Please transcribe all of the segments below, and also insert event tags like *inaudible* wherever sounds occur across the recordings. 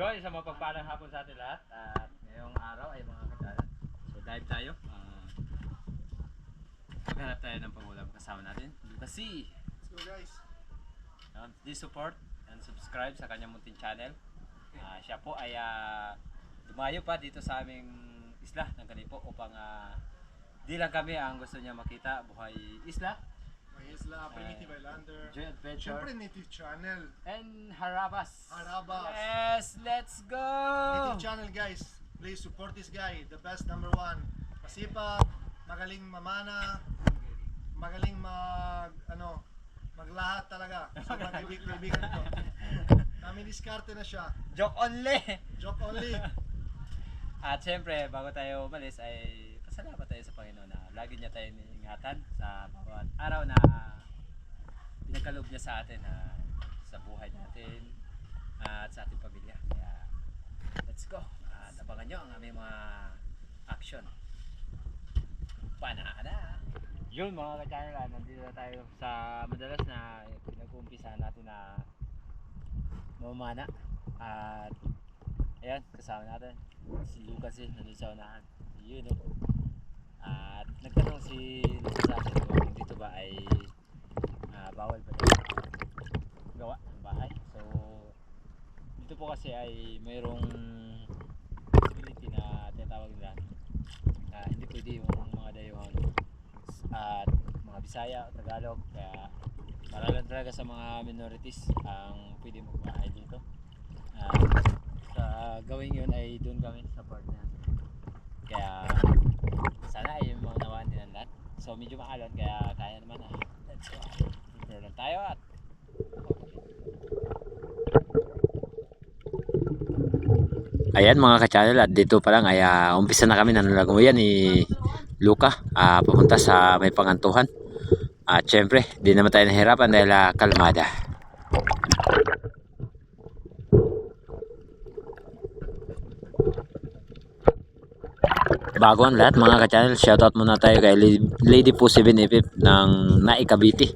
Joy, sa mapagpalang hapon sa atin lahat. At ngayong araw ay mga katalan. So dive tayo. Uh, maghanap tayo ng pangulam kasama natin. Lucas C. Let's go guys. Um, please support and subscribe sa kanyang munting channel. Ah, siya po ay ah, dumayo pa dito sa aming isla ng Kanipo upang ah, di lang kami ang gusto niya makita buhay isla, isla, Primitive Islander. joy adventure, Siyempre native channel. and harabas. Harabas. Yes, let's go! Native channel guys. Please support this guy. The best number one. Masipag, magaling mamana, magaling mag, ano, maglahat talaga. Sobrang kaibigan, kaibigan ko. *laughs* Kami diskarte na siya. Joke only! Joke only. *laughs* At syempre, bago tayo umalis ay pasalamat tayo sa Panginoon na lagi niya tayo iniingatan sa bawat araw na pinagkaloob niya sa atin na sa buhay natin at sa ating pamilya. Kaya, let's go. At abangan nyo ang aming mga action. Panana! Yun mga ka-channel, ah, nandito na tayo sa madalas na pinag-uumpisa natin na mamana. At Ayan, kasama natin. Si Lucas eh, nandun sa unahan. Yun o. At nagtanong si sa atin kung dito ba ay ah, bawal ba dito gawa ng bahay. So, dito po kasi ay mayroong possibility na tinatawag nila na hindi pwede yung mga dayuhan at mga Bisaya o Tagalog. Kaya para lang talaga sa mga minorities ang pwede magbahay dito. At sa gawin yun ay doon kami sa part na. Kaya sana ay maunawaan din ang lahat. So medyo maalon kaya kaya naman ah. Let's go. Prepare lang tayo at Ayan mga ka-channel at dito pa lang ay ah, umpisa na kami na nalaguyan ni Luca ah, papunta sa may pangantuhan. At syempre, di naman tayo nahirapan dahil ah, kalmada. Bago ang lahat mga ka-channel, shoutout muna tayo kay Lady po 7FF ng Naik Cavite.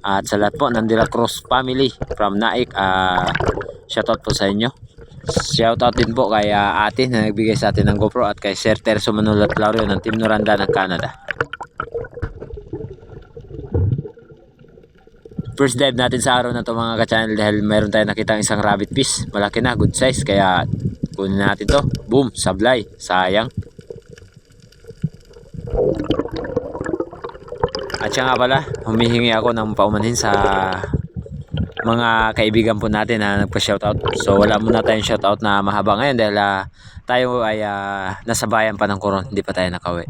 At sa lahat po ng De La Cruz family from Naik, ah shoutout po sa inyo. Shoutout din po kay ah, ate na nagbigay sa atin ng GoPro at kay Sir Terso Manulat Clario ng Team Noranda ng Canada. First dive natin sa araw na to mga ka-channel dahil meron tayong nakita isang rabbit fish. Malaki na, good size. Kaya kunin natin to. Boom, sablay. Sayang. At siya nga pala, humihingi ako ng paumanhin sa mga kaibigan po natin na nagpa-shoutout. So wala muna tayong shoutout na mahaba ngayon dahil ah, tayo ay ah, nasa bayan pa ng Coron, hindi pa tayo nakauwi.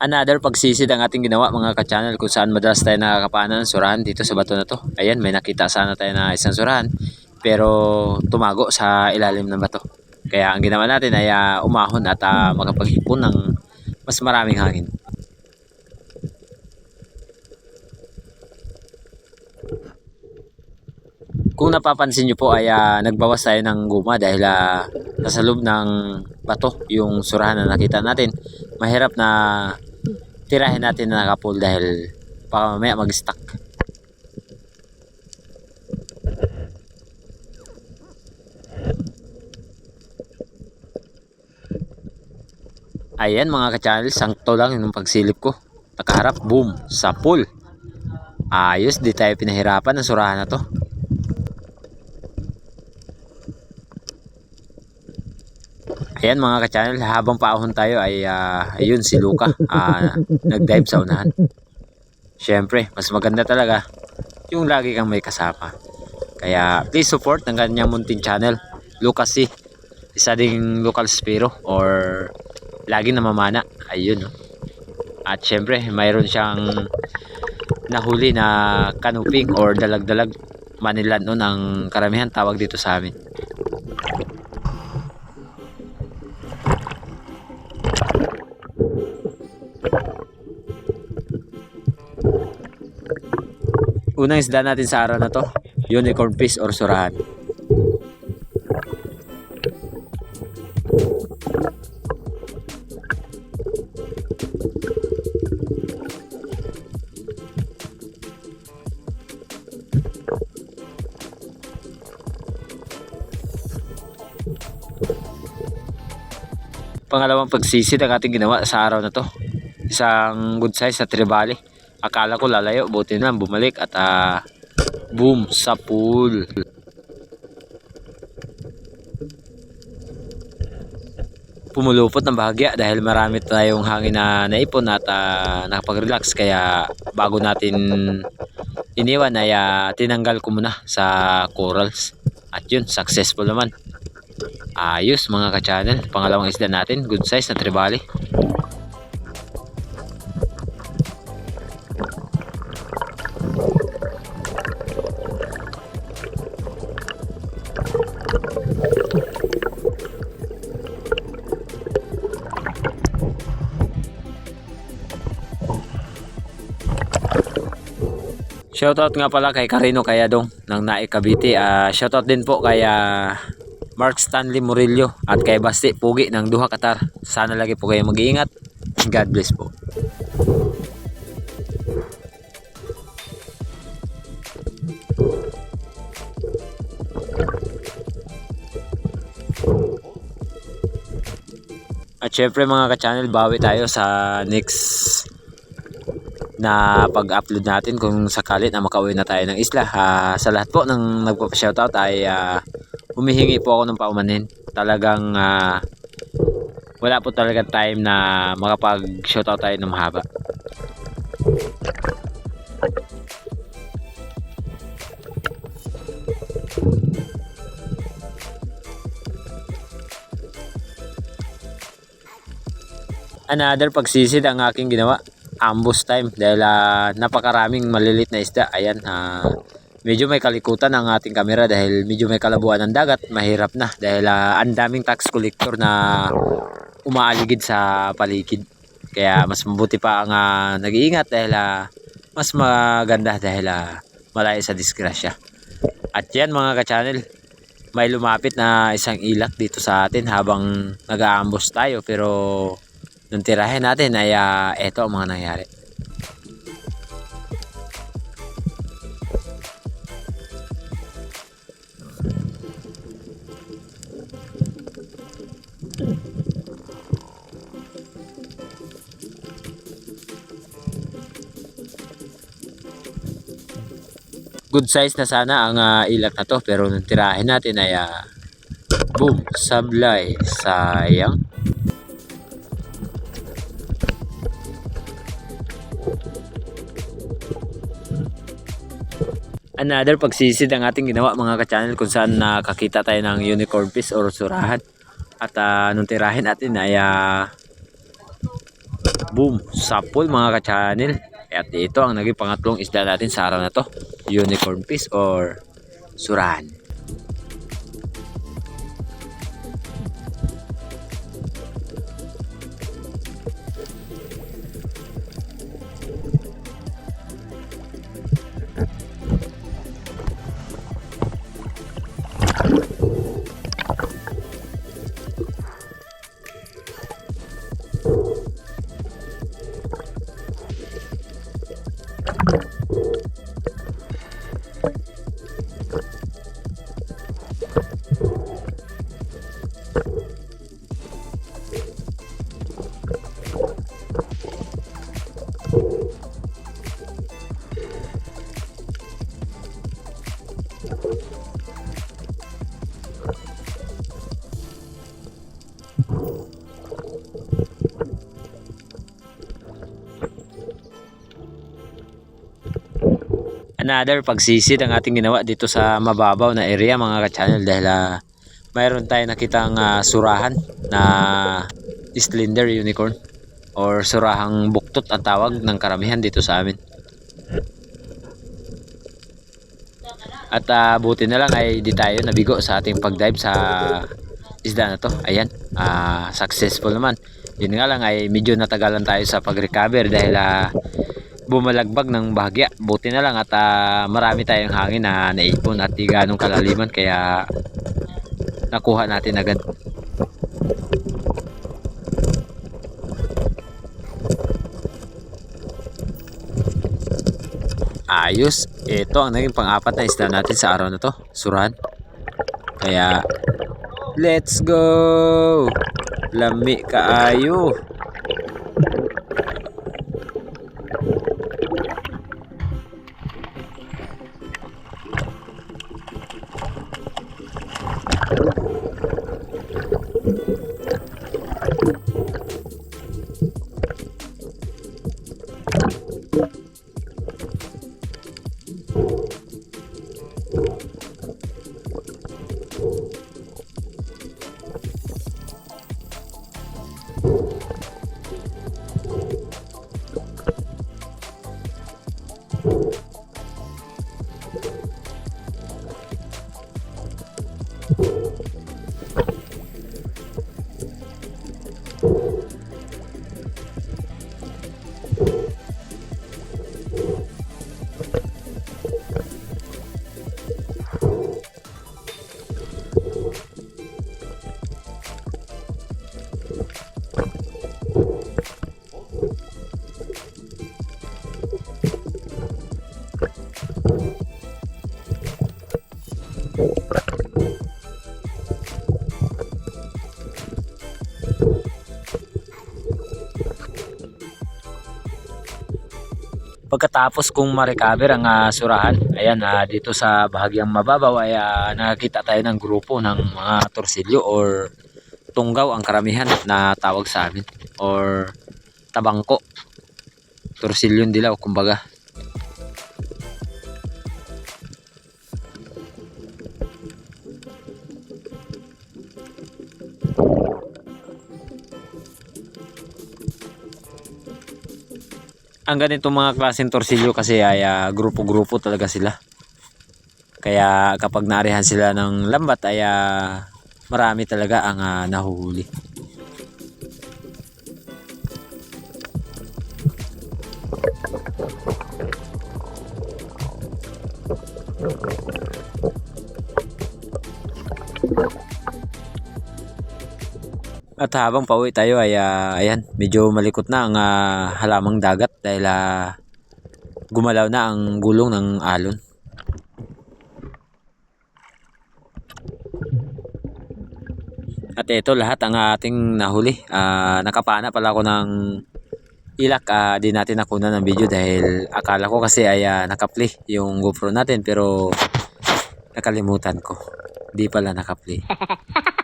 Another pagsisid ang ating ginawa mga ka-channel kung saan madalas tayo nakakapanan ng surahan dito sa bato na to. Ayan, may nakita sana tayo na isang surahan pero tumago sa ilalim ng bato. Kaya ang ginawa natin ay ah, umahon at uh, makapag-ipon ng mas maraming hangin. Kung napapansin nyo po ay ah, nagbawas tayo ng guma dahil ah, nasa loob ng bato yung surahan na nakita natin. Mahirap na tirahin natin na nakapul dahil baka mamaya mag-stuck. Ayan mga ka-channel, sangto lang yung pagsilip ko. Nakaharap, boom, sa pool. Ayos, di tayo pinahirapan ng surahan na to. Ayan mga ka-channel, habang paahon tayo ay ah, ayun si Luca, ah, nag-dive sa unahan. Siyempre, mas maganda talaga yung lagi kang may kasama. Kaya please support ng kanyang munting channel, Lucas C. Isa ding local spiro or lagi namamana. Ayun. No? At syempre, mayroon siyang nahuli na kanuping or dalag-dalag Manilan noon ang karamihan tawag dito sa amin. Unang isda natin sa araw na to, unicorn fish or surahan. Pangalawang pagsisid ang ating ginawa sa araw na to. Isang good size na tribali. Akala ko lalayo, buti na bumalik at ah, boom, sa pool. Pumulupot ng bahagya dahil marami tayong hangin na naipon at ah, nakapag-relax kaya bago natin iniwan ay ah, tinanggal ko muna sa corals at yun successful naman ayos mga ka-channel. Pangalawang isda natin. Good size na tribali. Shoutout nga pala kay Carino Kayadong ng Nae Cavite. Ah, shoutout din po kay ah, Mark Stanley Murillo at kay Basti Pugi ng Duha Qatar. Sana lagi po kayo mag-iingat. God bless po. At syempre mga ka-channel, bawi tayo sa next na pag-upload natin kung sakali na makauwi na tayo ng isla. Ah, sa lahat po ng nagpapa-shoutout ay ah, humihingi po ako ng paumanin. Talagang ah, wala po talaga time na makapag-shoutout tayo ng mahaba. Another pagsisid ang aking ginawa ambush time dahil ah, napakaraming malilit na isda. Ayan, ah, medyo may kalikutan ang ating kamera dahil medyo may kalabuan ng dagat. Mahirap na dahil ah, ang daming tax collector na umaaligid sa paligid. Kaya mas mabuti pa ang ah, nag-iingat dahil ah, mas maganda dahil ah, malayo sa disgrasya. At yan mga ka-channel, may lumapit na isang ilak dito sa atin habang nag-aambos tayo pero nung tirahin natin ay ah, eto ang mga nangyari. Good size na sana ang ah, ilak na to pero nung tirahin natin ay ah, boom, sablay, sayang. another pagsisid ang ating ginawa mga ka-channel kung saan nakakita tayo ng unicorn fish or surahan. At uh, nung tirahin natin ay ah, boom sapol mga ka-channel at ito ang naging pangatlong isda natin sa araw na to. Unicorn fish or surahan another pagsisid ang ating ginawa dito sa mababaw na area mga ka-channel dahil ah, mayroon tayo nakitang ah, surahan na slender unicorn or surahang buktot ang tawag ng karamihan dito sa amin. At ah, buti na lang ay di tayo nabigo sa ating pagdive sa isda na to. Ayan ah, successful naman. Yun nga lang ay medyo natagalan tayo sa pag-recover dahil ah, bumalagbag ng bahagya. Buti na lang at ah, marami tayong hangin na naipon at di ganong kalaliman kaya nakuha natin agad. Ayos. Ito ang naging pang-apat na isda natin sa araw na to. Suran. Kaya, let's go! Lami kaayo. Pagkatapos kong ma-recover ang ah, surahan, ayan ah, dito sa bahagyang mababaw ay ah, nakakita tayo ng grupo ng mga torsilyo or tunggaw ang karamihan na tawag sa amin or tabangko. Torsilyong dilaw kumbaga. Ang ganitong mga klaseng torsilyo kasi ay ah, grupo-grupo talaga sila. Kaya kapag naarihan sila ng lambat ay ah, marami talaga ang ah, nahuhuli. At habang pauwi tayo ay ah, ayan, medyo malikot na ang ah, halamang dagat dahil ah, gumalaw na ang gulong ng alon. At ito lahat ang ating nahuli. Ah, nakapana pala ako ng ilak. Ah, di natin nakuna ng video dahil akala ko kasi ay ah, nakaplay yung GoPro natin pero nakalimutan ko. Di pala nakaplay. *laughs*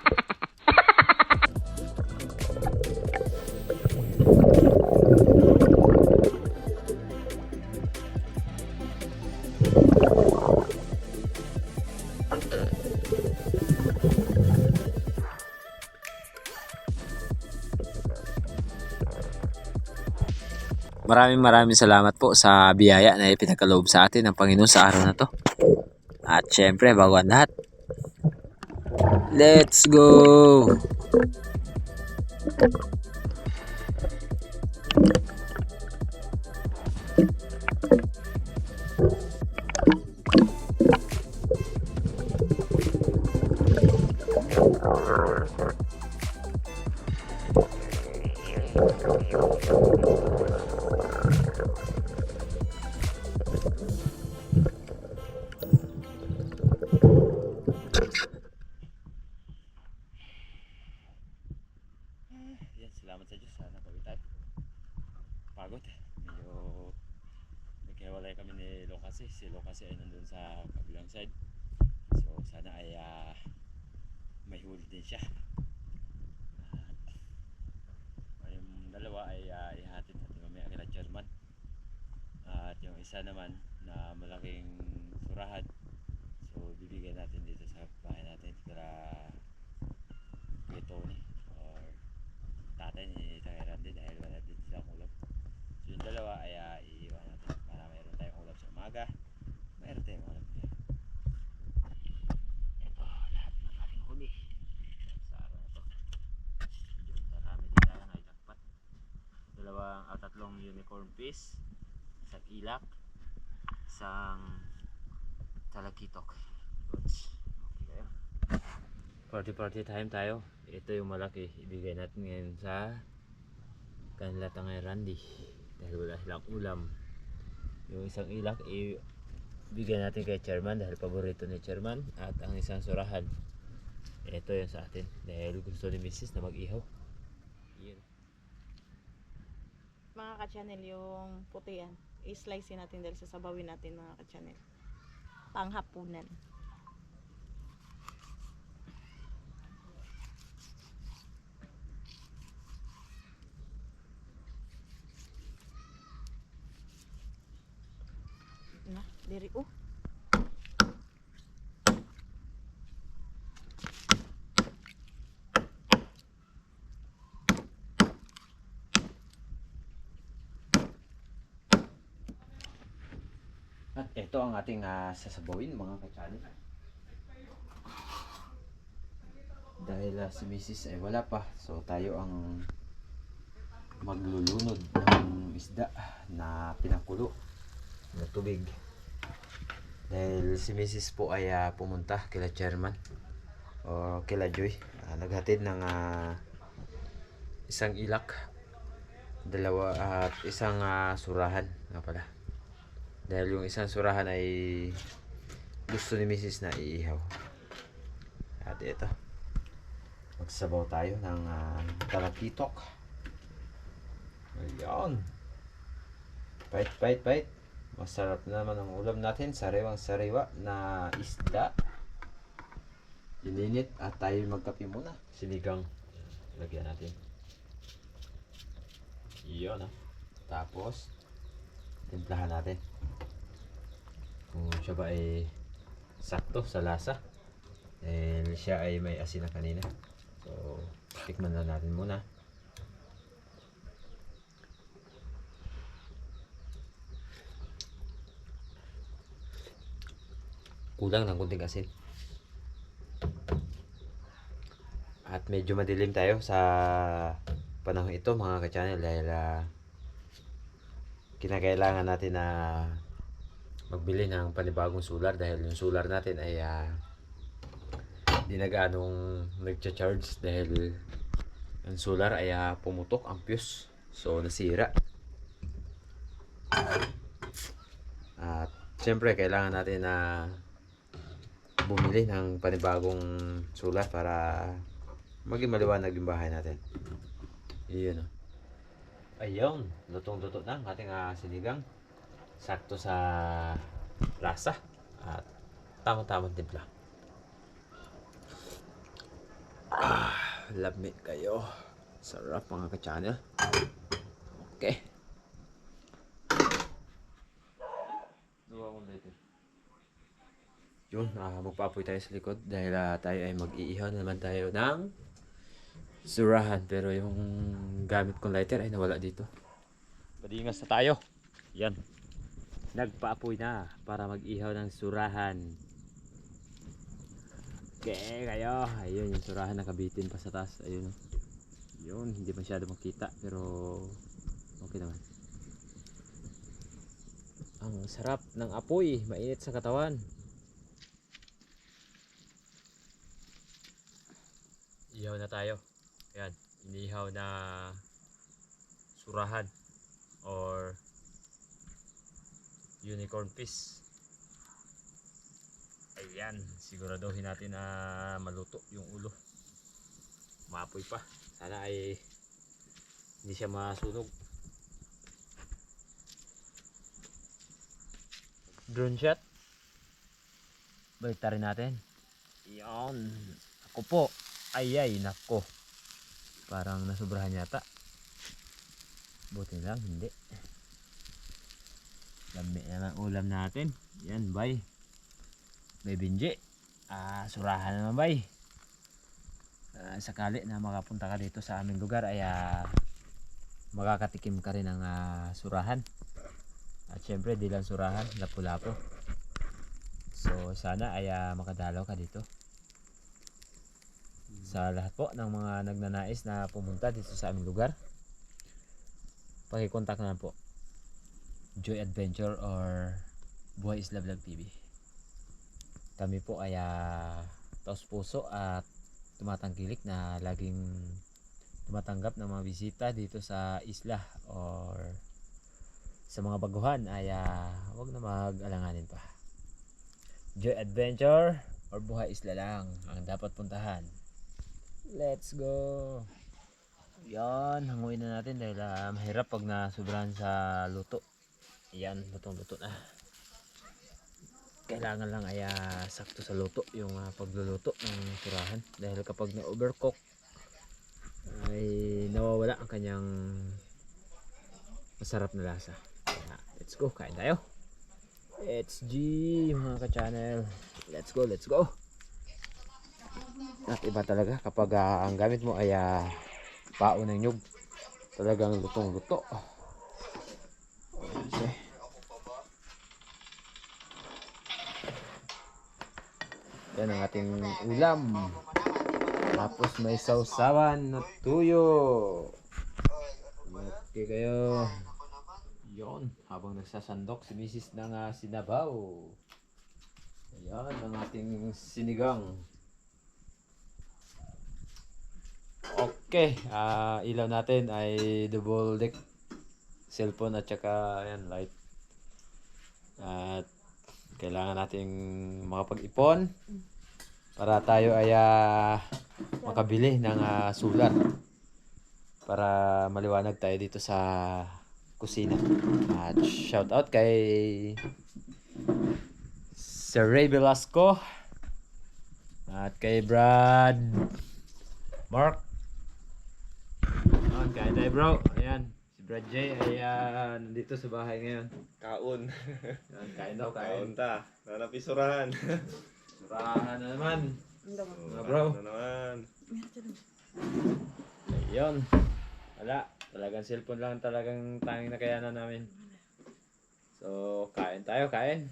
Maraming maraming salamat po sa biyaya na ipinagkaloob sa atin ng Panginoon sa araw na to. At syempre, bago ang lahat, let's go! Yan, tatlong unicorn fish, isang ilak, isang talakitok. Okay. Party party time tayo. Ito yung malaki. Ibigay natin ngayon sa kanila tangay Randy. Dahil wala silang ulam. Yung isang ilak, ibigay natin kay chairman dahil paborito ni chairman. At ang isang surahan, ito yung sa atin. Dahil gusto ni Mrs. na mag-ihaw. Mga ka-channel yung puti yan. I-slice natin dahil sasabawin natin mga ka-channel. Panghapunan. Na, diri oh. At ito ang ating ah, sasabawin mga kachani. Dahil ah, si Mrs. ay wala pa, so tayo ang maglulunod ng isda na pinakulo na tubig. Dahil si Mrs. po ay ah, pumunta kila chairman o kila Joy. Ah, naghatid ng ah, isang ilak, dalawa at isang ah, surahan nga pala. Dahil yung isang surahan ay gusto ni Mrs. na iihaw. At ito. Magsabaw tayo ng uh, talakitok. Ayan. Bite, bite, bite. Masarap na naman ang ulam natin. Sariwang sariwa na isda. Ininit at tayo magkape muna. Sinigang. Lagyan natin. Iyon ah. Tapos, timplahan natin. Kung siya ba ay sakto sa lasa. Dahil siya ay may asin na kanina. So tikman na natin muna. Kulang ng kunting asin. At medyo madilim tayo sa panahon ito mga ka-channel dahil ah, kinakailangan natin na magbili ng panibagong solar dahil yung solar natin ay ah, di na ganong nagcha-charge dahil yung solar ay ah, pumutok ang fuse. So nasira. At syempre kailangan natin na bumili ng panibagong solar para maging maliwanag yung bahay natin. Iyon oh. Ayun, lutong-luto na ang ating ah, sinigang. Sakto sa lasa at tamang-tamang timpla. Ah, lamig kayo. Sarap mga ka-channel. Okay. Yun, ah, magpaapoy tayo sa likod dahil ah, tayo ay mag-iihaw na naman tayo ng surahan pero yung gamit kong lighter ay nawala dito. Padingas na tayo. Yan. Nagpaapoy na para mag-ihaw ng surahan. Okay, kayo. Ayun, yung surahan nakabitin pa sa taas. Ayun. Yun, hindi masyado makita pero okay naman. Ang sarap ng apoy, mainit sa katawan. Ihaw na tayo. Ayan, inihaw na surahan or unicorn fish. Ayan, siguraduhin natin na maluto yung ulo. Maapoy pa. Sana ay hindi siya masunog. Drone shot. Baliktarin natin. Yan. Ako po. Ay ay, nako. Parang nasubrahan yata. Buti lang, hindi. Lami na ng ulam natin. Yan, bay. May binji. Ah, surahan naman, bay. Ah, sakali na makapunta ka dito sa aming lugar ay ah, makakatikim ka rin ng ah, surahan. At syempre, di lang surahan, lapu-lapu. So, sana ay ah, makadalaw ka dito sa lahat po ng mga nagnanais na pumunta dito sa aming lugar pakikontak na po. Joy Adventure or Buhay Isla Vlog TV kami po ay uh, taos puso at tumatangkilik na laging tumatanggap ng mga bisita dito sa isla or sa mga baguhan. Ay uh, wag na mag-alanganin pa. Joy Adventure or Buhay Isla lang ang dapat puntahan Let's go. Yan, hanguin na natin dahil ah, mahirap pag nasubrahan sa luto. Yan, lutong-luto na. Kailangan lang ay ah, sakto sa luto yung ah, pagluluto ng surahan. Dahil kapag na-overcook, ay nawawala ang kanyang masarap na lasa. Kaya, let's go, kain tayo. It's G, mga ka-channel. Let's go, let's go. At iba talaga kapag ah, ang gamit mo ay ah, pao ng nyug. Talagang lutong-luto. Okay. Yan ang ating ulam. Tapos may sausawan na tuyo. Okay kayo. Yon, habang nagsasandok si Mrs. ng ah, sinabaw. Ayan ang ating sinigang. Okay, ah ilaw natin ay double deck cellphone at saka ayan, light. At kailangan nating makapag-ipon para tayo ay ah, makabili ng ah, solar para maliwanag tayo dito sa kusina. At shout out kay Sir Ray Velasco at kay Brad Mark. Ayan, kain tayo bro. Ayan, si Brad J ay nandito sa bahay ngayon. Kaon. Ayan, kain daw, kain. Kaon ta. Nanapisurahan. Surahan na naman. Mga bro. Na naman. Ayun. Wala. Talagang cellphone lang talagang tanging nakayanan namin. So, kain tayo, kain.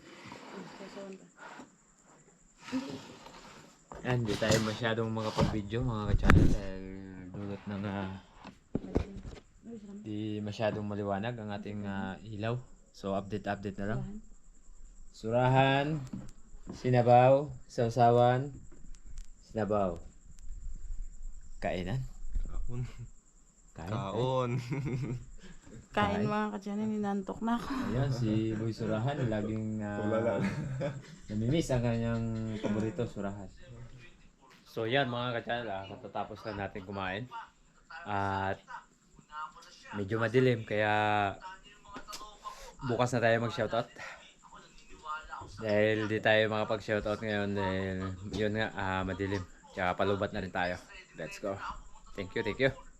Yan, hindi tayo masyadong makapag-video mga ka-channel dahil dulot ng ah, di masyadong maliwanag ang ating ah, ilaw. So, update-update na lang. Surahan, sinabaw, sausawan, sinabaw. Kainan? Kaon. Kain. Kaon. Kain mga ka-channel, ninantok na ako. Ayan, si Boy Surahan, laging uh, namimiss ang kanyang paborito, Surahan. So yan mga ka-channel, ah, katatapos lang natin kumain. At medyo madilim, kaya bukas na tayo mag-shoutout. Dahil di tayo makapag-shoutout ngayon dahil yun nga, ah, madilim. Tsaka palubat na rin tayo. Let's go. Thank you, thank you.